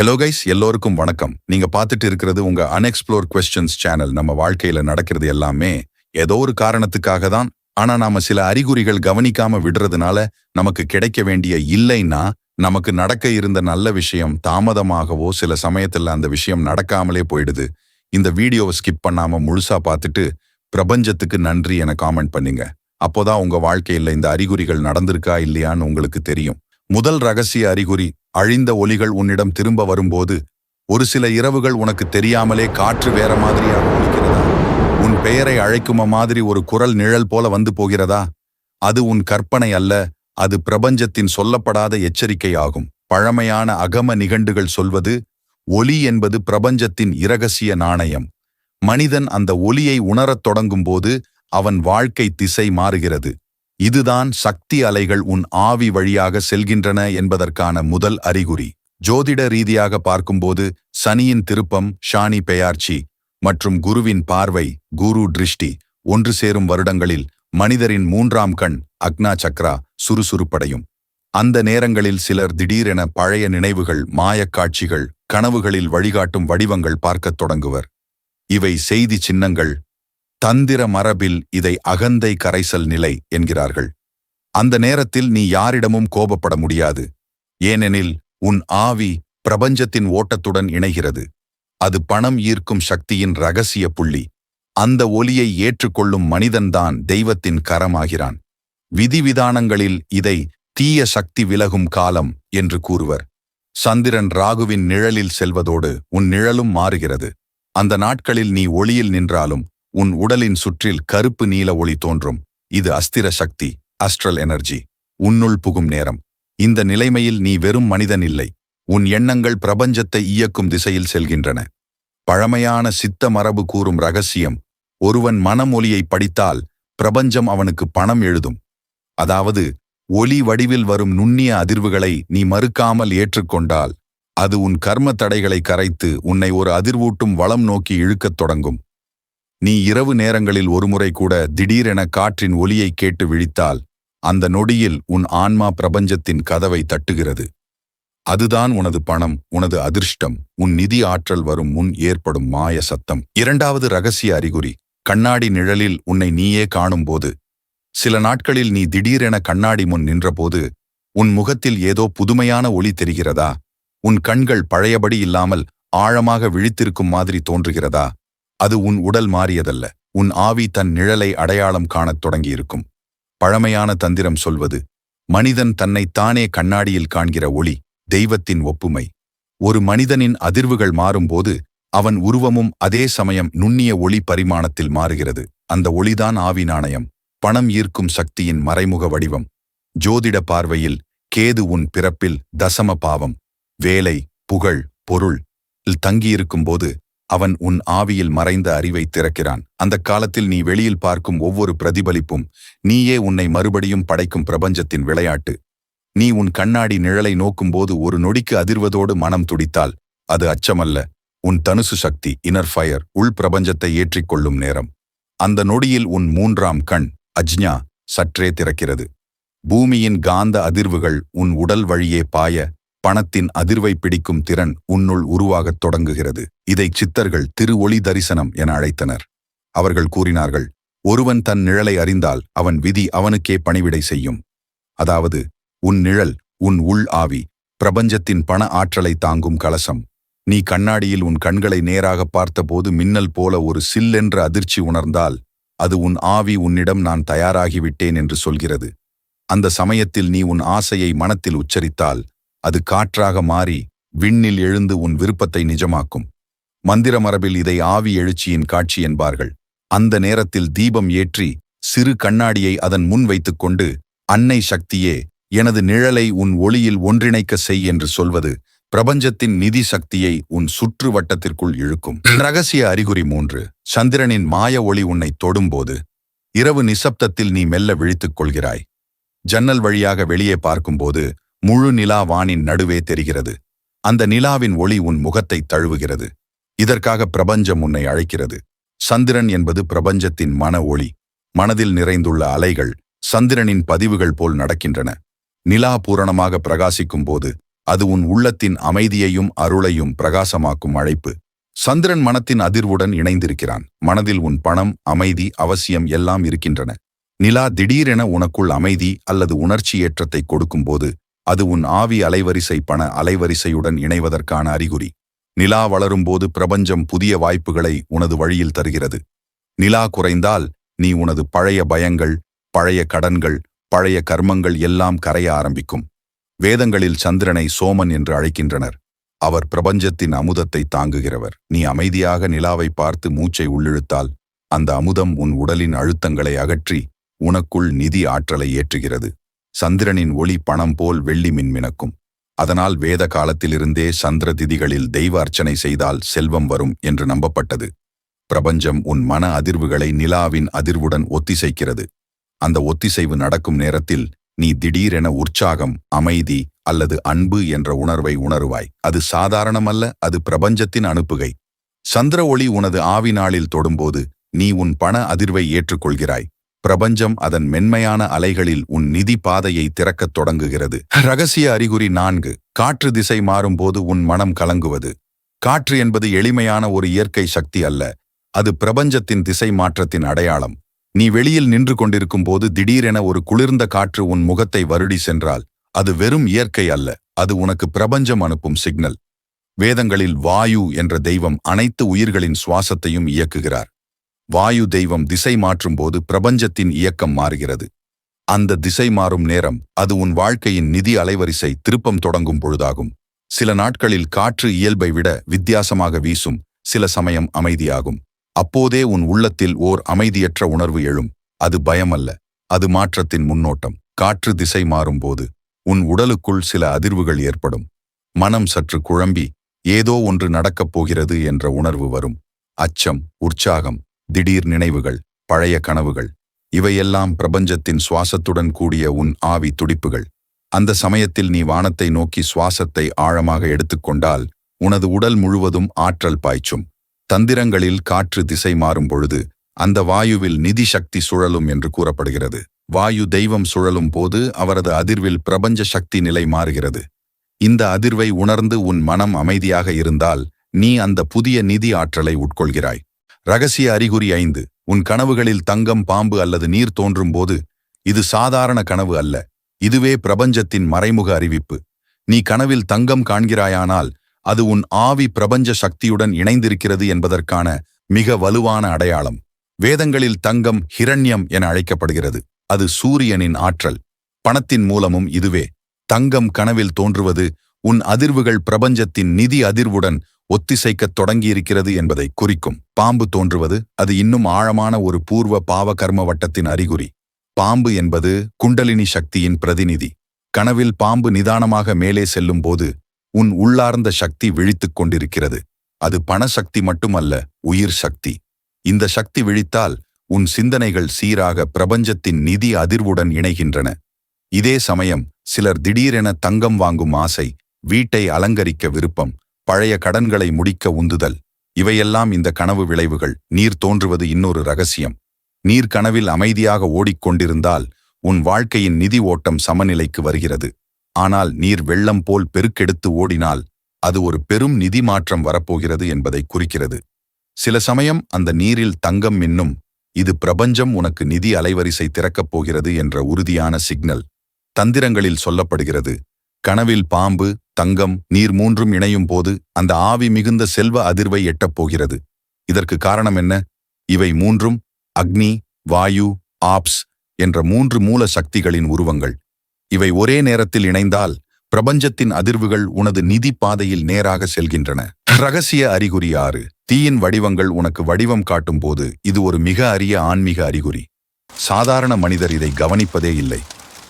Hello guys எல்லோருக்கும் வணக்கம். நீங்க பார்த்துட்டு இருக்கிறது உங்க அன்எக்ஸ்ப்ளோர் கொஸ்டின்ஸ் சேனல் நம்ம வாழ்க்கையில நடக்கிறது எல்லாமே ஏதோ ஒரு காரணத்துக்காக தான். ஆனா நாம சில அறிகுறிகள் கவனிக்காம விடுறதுனால நமக்கு கிடைக்க வேண்டிய இல்லைன்னா நமக்கு நடக்க இருந்த நல்ல விஷயம் தாமதமாகவோ சில சமயத்துல அந்த விஷயம் நடக்காமலே போயிடுது. இந்த வீடியோவை ஸ்கிப் பண்ணாம முழுசா பார்த்துட்டு பிரபஞ்சத்துக்கு நன்றி என காமெண்ட் பண்ணுங்க. அப்போதான் உங்க வாழ்க்கையில இந்த அறிகுறிகள் நடந்திருக்கா இல்லையான்னு உங்களுக்கு தெரியும். முதல் ரகசிய அறிகுறி அழிந்த ஒலிகள் உன்னிடம் திரும்ப வரும்போது ஒரு சில இரவுகள் உனக்கு தெரியாமலே காற்று வேற மாதிரியாக ஒலிக்கிறதா? உன் பெயரை அழைக்கும மாதிரி ஒரு குரல் நிழல் போல வந்து போகிறதா? அது உன் கற்பனை அல்ல அது பிரபஞ்சத்தின் சொல்லப்படாத எச்சரிக்கை ஆகும். பழமையான அகம நிகண்டுகள் சொல்வது ஒலி என்பது பிரபஞ்சத்தின் இரகசிய நாணயம். மனிதன் அந்த ஒலியை உணரத் தொடங்கும்போது அவன் வாழ்க்கை திசை மாறுகிறது. இதுதான் சக்தி அலைகள் உன் ஆவி வழியாக செல்கின்றன என்பதற்கான முதல் அறிகுறி. ஜோதிட ரீதியாக பார்க்கும்போது சனியின் திருப்பம் ஷானி பெயார்ச்சி மற்றும் குருவின் பார்வை குரு திருஷ்டி ஒன்று சேரும் வருடங்களில் மனிதரின் மூன்றாம் கண் அக்னா சக்ரா சுறுசுறுப்படையும். அந்த நேரங்களில் சிலர் திடீரென பழைய நினைவுகள் மாயக்காட்சிகள் கனவுகளில் வழிகாட்டும் வடிவங்கள் பார்க்கத் தொடங்குவர். இவை செய்தி சின்னங்கள் தந்திர மரபில் இதை அகந்தை கரைசல் நிலை என்கிறார்கள். அந்த நேரத்தில் நீ யாரிடமும் கோபப்பட முடியாது. ஏனெனில் உன் ஆவி பிரபஞ்சத்தின் ஓட்டத்துடன் இணைகிறது. அது பணம் ஈர்க்கும் சக்தியின் ரகசிய புள்ளி. அந்த ஒலியை ஏற்றுக்கொள்ளும் மனிதன்தான் தெய்வத்தின் கரமாகிறான். விதிவிதானங்களில் இதை தீய சக்தி விலகும் காலம் என்று கூறுவர். சந்திரன் ராகுவின் நிழலில் செல்வதோடு உன் நிழலும் மாறுகிறது. அந்த நாட்களில் நீ ஒளியில் நின்றாலும் உன் உடலின் சுற்றில் கருப்பு நீல ஒளி தோன்றும். இது அஸ்திர சக்தி அஸ்ட்ரல் எனர்ஜி உன்னுள் புகும் நேரம். இந்த நிலைமையில் நீ வெறும் மனிதன் இல்லை. உன் எண்ணங்கள் பிரபஞ்சத்தை இயக்கும் திசையில் செல்கின்றன. பழமையான சித்த மரபு கூறும் ரகசியம் ஒருவன் மனம் ஒலியை படித்தால் பிரபஞ்சம் அவனுக்கு பணம் எழுதும். அதாவது ஒலி வடிவில் வரும் நுண்ணிய அதிர்வுகளை நீ மறுக்காமல் ஏற்றுக்கொண்டால் அது உன் கர்ம தடைகளை கரைத்து உன்னை ஒரு அதிர்வூட்டும் வளம் நோக்கி இழுக்கத் தொடங்கும். நீ இரவு நேரங்களில் ஒருமுறை கூட திடீரென காற்றின் ஒலியை கேட்டு விழித்தால் அந்த நொடியில் உன் ஆன்மா பிரபஞ்சத்தின் கதவை தட்டுகிறது. அதுதான் உனது பணம் உனது அதிர்ஷ்டம் உன் நிதி ஆற்றல் வரும் முன் ஏற்படும் மாய சத்தம். இரண்டாவது ரகசிய அறிகுறி கண்ணாடி நிழலில் உன்னை நீயே காணும்போது. சில நாட்களில் நீ திடீரென கண்ணாடி முன் நின்றபோது உன் முகத்தில் ஏதோ புதுமையான ஒளி தெரிகிறதா? உன் கண்கள் பழையபடி இல்லாமல் ஆழமாக விழித்திருக்கும் மாதிரி தோன்றுகிறதா? அது உன் உடல் மாறியதல்ல. உன் ஆவி தன் நிழலை அடையாளம் காணத் தொடங்கியிருக்கும். பழமையான தந்திரம் சொல்வது மனிதன் தன்னை தானே கண்ணாடியில் காண்கிற ஒளி தெய்வத்தின் ஒப்புமை. ஒரு மனிதனின் அதிர்வுகள் மாறும்போது அவன் உருவமும் அதே சமயம் நுண்ணிய ஒளி பரிமாணத்தில் மாறுகிறது. அந்த ஒளிதான் ஆவி நாணயம். பணம் ஈர்க்கும் சக்தியின் மறைமுக வடிவம். ஜோதிட பார்வையில் கேது உன் பிறப்பில் தசம பாவம். வேலை புகழ் பொருள். தங்கியிருக்கும்போது அவன் உன் ஆவியில் மறைந்த அறிவை திறக்கிறான். அந்த காலத்தில் நீ வெளியில் பார்க்கும் ஒவ்வொரு பிரதிபலிப்பும் நீயே உன்னை மறுபடியும் படைக்கும் பிரபஞ்சத்தின் விளையாட்டு. நீ உன் கண்ணாடி நிழலை நோக்கும்போது ஒரு நொடிக்கு அதிர்வதோடு மனம் துடித்தால் அது அச்சமல்ல. உன் தனுசு சக்தி இனர் ஃபயர் உள் பிரபஞ்சத்தை ஏற்றிக்கொள்ளும் நேரம். அந்த நொடியில் உன் மூன்றாம் கண் அஜ்ஞா சற்றே திறக்கிறது. பூமியின் காந்த அதிர்வுகள் உன் உடல் வழியே பாய பணத்தின் அதிர்வை பிடிக்கும் திறன் உன்னுள் உருவாகத் தொடங்குகிறது. இதை சித்தர்கள் திரு ஒளி தரிசனம் என அழைத்தனர். அவர்கள் கூறினார்கள் ஒருவன் தன் நிழலை அறிந்தால் அவன் விதி அவனுக்கே பணிவிடை செய்யும். அதாவது உன் நிழல் உன் உள் ஆவி பிரபஞ்சத்தின் பண ஆற்றலை தாங்கும் கலசம். நீ கண்ணாடியில் உன் கண்களை நேராக பார்த்தபோது மின்னல் போல ஒரு சில்லென்ற அதிர்ச்சி உணர்ந்தால் அது உன் ஆவி உன்னிடம் நான் தயாராகிவிட்டேன் என்று சொல்கிறது. அந்த சமயத்தில் நீ உன் ஆசையை மனத்தில் உச்சரித்தால் அது காற்றாக மாறி விண்ணில் எழுந்து உன் விருப்பத்தை நிஜமாக்கும். மந்திர மரபில் இதை ஆவி எழுச்சியின் காட்சி என்பார்கள். அந்த நேரத்தில் தீபம் ஏற்றி சிறு கண்ணாடியை அதன் முன் வைத்துக்கொண்டு அன்னை சக்தியே எனது நிழலை உன் ஒளியில் ஒன்றிணைக்க செய் என்று சொல்வது பிரபஞ்சத்தின் நிதி சக்தியை உன் சுற்று வட்டத்திற்குள் இழுக்கும். ரகசிய அறிகுறி மூன்று. சந்திரனின் மாய ஒளி உன்னை தொடும்போது இரவு நிசப்தத்தில் நீ மெல்ல விழித்துக் கொள்கிறாய். ஜன்னல் வழியாக வெளியே பார்க்கும்போது முழு நிலா வானின் நடுவே தெரிகிறது. அந்த நிலாவின் ஒளி உன் முகத்தை தழுவுகிறது. இதற்காக பிரபஞ்சம் உன்னை அழைக்கிறது. சந்திரன் என்பது பிரபஞ்சத்தின் மன ஒளி. மனதில் நிறைந்துள்ள அலைகள் சந்திரனின் பதிவுகள் போல் நடக்கின்றன. நிலா பூரணமாக பிரகாசிக்கும் போது அது உன் உள்ளத்தின் அமைதியையும் அருளையும் பிரகாசமாக்கும் அழைப்பு. சந்திரன் மனத்தின் அதிர்வுடன் இணைந்திருக்கிறான். மனதில் உன் பணம் அமைதி அவசியம் எல்லாம் இருக்கின்றன. நிலா திடீரென உனக்குள் அமைதி அல்லது உணர்ச்சி ஏற்றத்தை கொடுக்கும்போது அது உன் ஆவி அலைவரிசை பண அலைவரிசையுடன் இணைவதற்கான அறிகுறி. நிலா வளரும்போது பிரபஞ்சம் புதிய வாய்ப்புகளை உனது வழியில் தருகிறது. நிலா குறைந்தால் நீ உனது பழைய பயங்கள் பழைய கடன்கள் பழைய கர்மங்கள் எல்லாம் கரைய ஆரம்பிக்கும். வேதங்களில் சந்திரனை சோமன் என்று அழைக்கின்றனர். அவர் பிரபஞ்சத்தின் அமுதத்தை தாங்குகிறவர். நீ அமைதியாக நிலாவை பார்த்து மூச்சை உள்ளிழுத்தால் அந்த அமுதம் உன் உடலின் அழுத்தங்களை அகற்றி உனக்குள் நிதி ஆற்றலை ஏற்றுகிறது. சந்திரனின் ஒளி பணம் போல் வெள்ளி மின்மினக்கும் அதனால் வேத காலத்திலிருந்தே சந்திர திதிகளில் தெய்வ அர்ச்சனை செய்தால் செல்வம் வரும் என்று நம்பப்பட்டது. பிரபஞ்சம் உன் மன அதிர்வுகளை நிலாவின் அதிர்வுடன் ஒத்திசைக்கிறது. அந்த ஒத்திசைவு நடக்கும் நேரத்தில் நீ திடீரென உற்சாகம் அமைதி அல்லது அன்பு என்ற உணர்வை உணருவாய். அது சாதாரணமல்ல அது பிரபஞ்சத்தின் அனுப்புகை. சந்திர ஒளி உனது ஆவி நாளில் தொடும்போது நீ உன் பண அதிர்வை ஏற்றுக்கொள்கிறாய். பிரபஞ்சம் அதன் மென்மையான அலைகளில் உன் நிதி பாதையை திறக்கத் தொடங்குகிறது. ரகசிய அறிகுறி நான்கு. காற்று திசை மாறும்போது உன் மனம் கலங்குவது. காற்று என்பது எளிமையான ஒரு இயற்கை சக்தி அல்ல. அது பிரபஞ்சத்தின் திசை மாற்றத்தின் அடையாளம். நீ வெளியில் நின்று கொண்டிருக்கும் போது திடீரென ஒரு குளிர்ந்த காற்று உன் முகத்தை வருடி சென்றால் அது வெறும் இயற்கை அல்ல. அது உனக்கு பிரபஞ்சம் அனுப்பும் சிக்னல். வேதங்களில் வாயு என்ற தெய்வம் அனைத்து உயிர்களின் சுவாசத்தையும் இயக்குகிறார். வாயு தெய்வம் திசை மாற்றும்போது பிரபஞ்சத்தின் இயக்கம் மாறுகிறது. அந்த திசை மாறும் நேரம் அது உன் வாழ்க்கையின் நிதி அலைவரிசை திருப்பம் தொடங்கும் பொழுதாகும். சில நாட்களில் காற்று இயல்பை விட வித்தியாசமாக வீசும் சில சமயம் அமைதியாகும். அப்போதே உன் உள்ளத்தில் ஓர் அமைதியற்ற உணர்வு எழும். அது பயமல்ல அது மாற்றத்தின் முன்னோட்டம். காற்று திசை மாறும்போது உன் உடலுக்குள் சில அதிர்வுகள் ஏற்படும். மனம் சற்று குழம்பி ஏதோ ஒன்று நடக்கப் போகிறது என்ற உணர்வு வரும். அச்சம் உற்சாகம் திடீர் நினைவுகள் பழைய கனவுகள் இவையெல்லாம் பிரபஞ்சத்தின் சுவாசத்துடன் கூடிய உன் ஆவி துடிப்புகள். அந்த சமயத்தில் நீ வானத்தை நோக்கி சுவாசத்தை ஆழமாக எடுத்துக்கொண்டால் உனது உடல் முழுவதும் ஆற்றல் பாய்ச்சும். தந்திரங்களில் காற்று திசை மாறும் பொழுது அந்த வாயுவில் நிதி சக்தி சுழலும் என்று கூறப்படுகிறது. வாயு தெய்வம் சுழலும் போது அவரது அதிர்வில் பிரபஞ்ச சக்தி நிலை மாறுகிறது. இந்த அதிர்வை உணர்ந்து உன் மனம் அமைதியாக இருந்தால் நீ அந்த புதிய நிதி ஆற்றலை உட்கொள்கிறாய். ரகசிய அறிகுறி ஐந்து. உன் கனவுகளில் தங்கம் பாம்பு அல்லது நீர் தோன்றும் போது இது சாதாரண கனவு அல்ல. இதுவே பிரபஞ்சத்தின் மறைமுக அறிவிப்பு. நீ கனவில் தங்கம் காண்கிறாயானால் அது உன் ஆவி பிரபஞ்ச சக்தியுடன் இணைந்திருக்கிறது என்பதற்கான மிக வலுவான அடையாளம். வேதங்களில் தங்கம் ஹிரண்யம் என அழைக்கப்படுகிறது. அது சூரியனின் ஆற்றல். பணத்தின் மூலமும் இதுவே. தங்கம் கனவில் தோன்றுவது உன் அதிர்வுகள் பிரபஞ்சத்தின் நிதி அதிர்வுடன் ஒத்திசைக்கத் தொடங்கியிருக்கிறது என்பதை குறிக்கும். பாம்பு தோன்றுவது அது இன்னும் ஆழமான ஒரு பூர்வ பாவ கர்ம வட்டத்தின் அறிகுறி. பாம்பு என்பது குண்டலினி சக்தியின் பிரதிநிதி. கனவில் பாம்பு நிதானமாக மேலே செல்லும் போது உன் உள்ளார்ந்த சக்தி விழித்துக் கொண்டிருக்கிறது. அது பணசக்தி மட்டுமல்ல உயிர் சக்தி. இந்த சக்தி விழித்தால் உன் சிந்தனைகள் சீராக பிரபஞ்சத்தின் நிதி அதிர்வுடன் இணைகின்றன. இதே சமயம் சிலர் திடீரென தங்கம் வாங்கும் ஆசை வீட்டை அலங்கரிக்க விருப்பம் பழைய கடன்களை முடிக்க உந்துதல். இவையெல்லாம் இந்த கனவு விளைவுகள். நீர் தோன்றுவது இன்னொரு ரகசியம். நீர் கனவில் அமைதியாக ஓடிக்கொண்டிருந்தால் உன் வாழ்க்கையின் நிதி ஓட்டம் சமநிலைக்கு வருகிறது. ஆனால் நீர் வெள்ளம் போல் பெருக்கெடுத்து ஓடினால் அது ஒரு பெரும் நிதி மாற்றம் வரப்போகிறது என்பதை குறிக்கிறது. சில சமயம் அந்த நீரில் தங்கம் மின்னும். இது பிரபஞ்சம் உனக்கு நிதி அலைவரிசை திறக்கப் போகிறது என்ற உறுதியான சிக்னல். தந்திரங்களில் சொல்லப்படுகிறது. கனவில் பாம்பு தங்கம் நீர் மூன்றும் இணையும் போது அந்த ஆவி மிகுந்த செல்வ அதிர்வை எட்டப் போகிறது. இதற்கு காரணம் என்ன? இவை மூன்றும் அக்னி வாயு ஆப்ஸ் என்ற மூன்று மூல சக்திகளின் உருவங்கள். இவை ஒரே நேரத்தில் இணைந்தால் பிரபஞ்சத்தின் அதிர்வுகள் உனது நிதி பாதையில் நேராக செல்கின்றன. ரகசிய அறிகுறி ஆறு. தீயின் வடிவங்கள் உனக்கு வடிவம் காட்டும் போது இது ஒரு மிக அரிய ஆன்மீக அறிகுறி. சாதாரண மனிதர் இதை கவனிப்பதே இல்லை.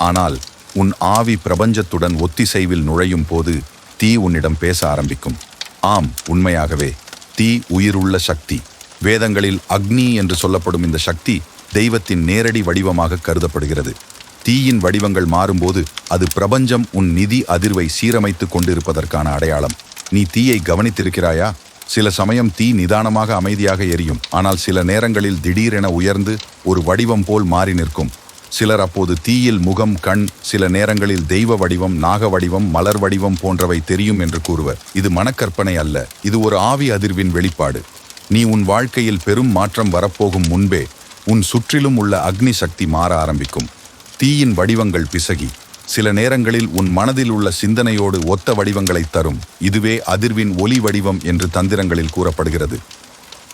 ஆனால் உன் ஆவி பிரபஞ்சத்துடன் ஒத்திசைவில் நுழையும் போது தீ உன்னிடம் பேச ஆரம்பிக்கும். ஆம் உண்மையாகவே தீ உயிருள்ள சக்தி. வேதங்களில் அக்னி என்று சொல்லப்படும் இந்த சக்தி தெய்வத்தின் நேரடி வடிவமாக கருதப்படுகிறது. தீயின் வடிவங்கள் மாறும்போது அது பிரபஞ்சம் உன் நிதி அதிர்வை சீரமைத்துக் கொண்டிருப்பதற்கான அடையாளம். நீ தீயை கவனித்திருக்கிறாயா? சில சமயம் தீ நிதானமாக அமைதியாக எரியும். ஆனால் சில நேரங்களில் திடீரென உயர்ந்து ஒரு வடிவம் போல் மாறி நிற்கும். சிலர் அப்போது தீயில் முகம் கண் சில நேரங்களில் தெய்வ வடிவம் நாக வடிவம் மலர் வடிவம் போன்றவை தெரியும் என்று கூறுவர். இது மனக்கற்பனை அல்ல. இது ஒரு ஆவி அதிர்வின் வெளிப்பாடு. நீ உன் வாழ்க்கையில் பெரும் மாற்றம் வரப்போகும் முன்பே உன் சுற்றிலும் உள்ள அக்னி சக்தி மாற ஆரம்பிக்கும். தீயின் வடிவங்கள் பிசகி. சில நேரங்களில் உன் மனதில் உள்ள சிந்தனையோடு ஒத்த வடிவங்களை தரும். இதுவே அதிர்வின் ஒலி வடிவம் என்று தந்திரங்களில் கூறப்படுகிறது.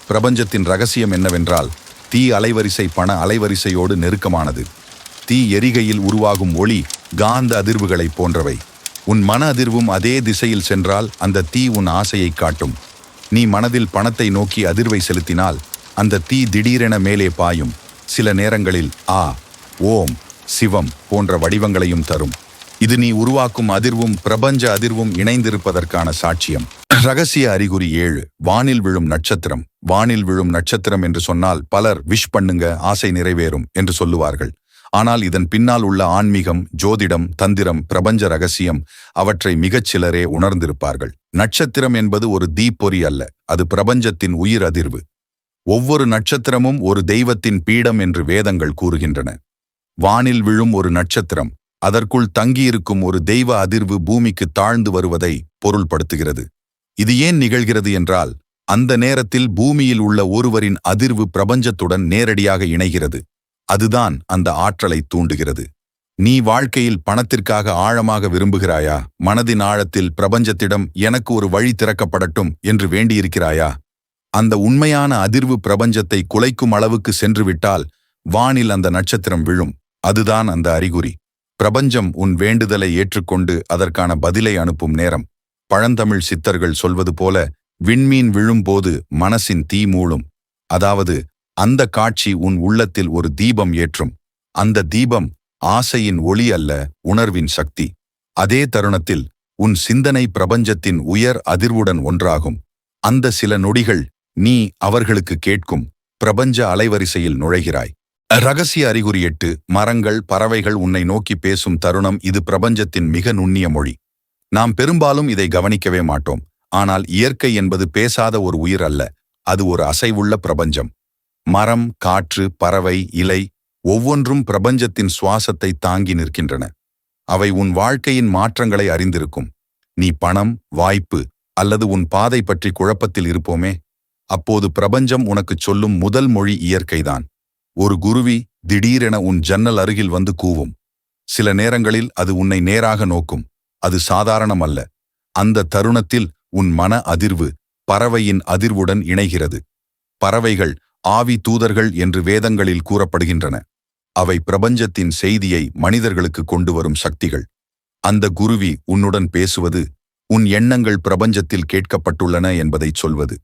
பிரபஞ்சத்தின் ரகசியம் என்னவென்றால் தீ அலைவரிசை பண அலைவரிசையோடு நெருக்கமானது. தீ எரிகையில் உருவாகும் ஒளி காந்த அதிர்வுகளைப் போன்றவை. உன் மன அதிர்வும் அதே திசையில் சென்றால் அந்த தீ உன் ஆசையை காட்டும். நீ மனதில் பணத்தை நோக்கி அதிர்வை செலுத்தினால் அந்த தீ திடீரென மேலே பாயும். சில நேரங்களில் ஆ ஓம் சிவம் போன்ற வடிவங்களையும் தரும். இது நீ உருவாக்கும் அதிர்வும் பிரபஞ்ச அதிர்வும் இணைந்திருப்பதற்கான சாட்சியம். ரகசிய அறிகுறி ஏழு வானில் விழும் நட்சத்திரம். வானில் விழும் நட்சத்திரம் என்று சொன்னால் பலர் விஷ் பண்ணுங்க ஆசை நிறைவேறும் என்று சொல்லுவார்கள். ஆனால் இதன் பின்னால் உள்ள ஆன்மீகம் ஜோதிடம் தந்திரம் பிரபஞ்ச ரகசியம் அவற்றை மிகச் சிலரே உணர்ந்திருப்பார்கள். நட்சத்திரம் என்பது ஒரு தீப்பொறி அல்ல அது பிரபஞ்சத்தின் உயிர் அதிர்வு. ஒவ்வொரு நட்சத்திரமும் ஒரு தெய்வத்தின் பீடம் என்று வேதங்கள் கூறுகின்றன. வானில் விழும் ஒரு நட்சத்திரம் அதற்குள் தங்கியிருக்கும் ஒரு தெய்வ அதிர்வு பூமிக்கு தாழ்ந்து வருவதை பொருள்படுத்துகிறது. இது ஏன் நிகழ்கிறது என்றால் அந்த நேரத்தில் பூமியில் உள்ள ஒருவரின் அதிர்வு பிரபஞ்சத்துடன் நேரடியாக இணைகிறது. அதுதான் அந்த ஆற்றலை தூண்டுகிறது. நீ வாழ்க்கையில் பணத்திற்காக ஆழமாக விரும்புகிறாயா? மனதின் ஆழத்தில் பிரபஞ்சத்திடம் எனக்கு ஒரு வழி திறக்கப்படட்டும் என்று வேண்டியிருக்கிறாயா? அந்த உண்மையான அதிர்வு பிரபஞ்சத்தை குலைக்கும் அளவுக்கு சென்றுவிட்டால் வானில் அந்த நட்சத்திரம் விழும். அதுதான் அந்த அறிகுறி. பிரபஞ்சம் உன் வேண்டுதலை ஏற்றுக்கொண்டு அதற்கான பதிலை அனுப்பும் நேரம். பழந்தமிழ் சித்தர்கள் சொல்வது போல விண்மீன் விழும்போது மனசின் தீ மூளும் அதாவது அந்த காட்சி உன் உள்ளத்தில் ஒரு தீபம் ஏற்றும். அந்த தீபம் ஆசையின் ஒளி அல்ல உணர்வின் சக்தி. அதே தருணத்தில் உன் சிந்தனை பிரபஞ்சத்தின் உயர் அதிர்வுடன் ஒன்றாகும். அந்த சில நொடிகள் நீ அவர்களுக்கு கேட்கும் பிரபஞ்ச அலைவரிசையில் நுழைகிறாய். ரகசிய அறிகுறி எட்டு மரங்கள் பறவைகள் உன்னை நோக்கி பேசும் தருணம் இது பிரபஞ்சத்தின் மிக நுண்ணிய மொழி. நாம் பெரும்பாலும் இதை கவனிக்கவே மாட்டோம் ஆனால் இயற்கை என்பது பேசாத ஒரு உயிர் அல்ல அது ஒரு அசைவுள்ள பிரபஞ்சம். மரம் காற்று பறவை இலை ஒவ்வொன்றும் பிரபஞ்சத்தின் சுவாசத்தை தாங்கி நிற்கின்றன. அவை உன் வாழ்க்கையின் மாற்றங்களை அறிந்திருக்கும். நீ பணம் வாய்ப்பு அல்லது உன் பாதை பற்றி குழப்பத்தில் இருப்போமே அப்போது பிரபஞ்சம் உனக்குச் சொல்லும் முதல் மொழி இயற்கைதான். ஒரு குருவி திடீரென உன் ஜன்னல் அருகில் வந்து கூவும். சில நேரங்களில் அது உன்னை நேராக நோக்கும். அது சாதாரணம் அல்ல அந்த தருணத்தில் உன் மன அதிர்வு பறவையின் அதிர்வுடன் இணைகிறது. பறவைகள் ஆவி தூதர்கள் என்று வேதங்களில் கூறப்படுகின்றன. அவை பிரபஞ்சத்தின் செய்தியை மனிதர்களுக்கு கொண்டு வரும் சக்திகள். அந்த குருவி உன்னுடன் பேசுவது உன் எண்ணங்கள் பிரபஞ்சத்தில் கேட்கப்பட்டுள்ளன என்பதைச் சொல்வது.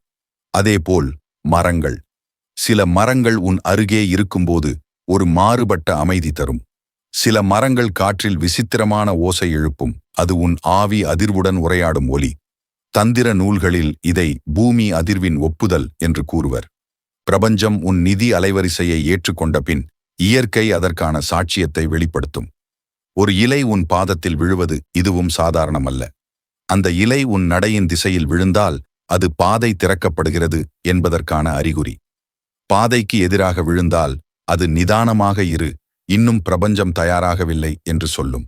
அதேபோல் மரங்கள். சில மரங்கள் உன் அருகே இருக்கும்போது ஒரு மாறுபட்ட அமைதி தரும். சில மரங்கள் காற்றில் விசித்திரமான ஓசை எழுப்பும். அது உன் ஆவி அதிர்வுடன் உரையாடும் ஒலி. தந்திர நூல்களில் இதை பூமி அதிர்வின் ஒப்புதல் என்று கூறுவர். பிரபஞ்சம் உன் நிதி அலைவரிசையை ஏற்றுக்கொண்ட பின் இயற்கை அதற்கான சாட்சியத்தை வெளிப்படுத்தும். ஒரு இலை உன் பாதத்தில் விழுவது இதுவும் சாதாரணமல்ல. அந்த இலை உன் நடையின் திசையில் விழுந்தால் அது பாதை திறக்கப்படுகிறது என்பதற்கான அறிகுறி. பாதைக்கு எதிராக விழுந்தால் அது நிதானமாக இரு இன்னும் பிரபஞ்சம் தயாராகவில்லை என்று சொல்லும்.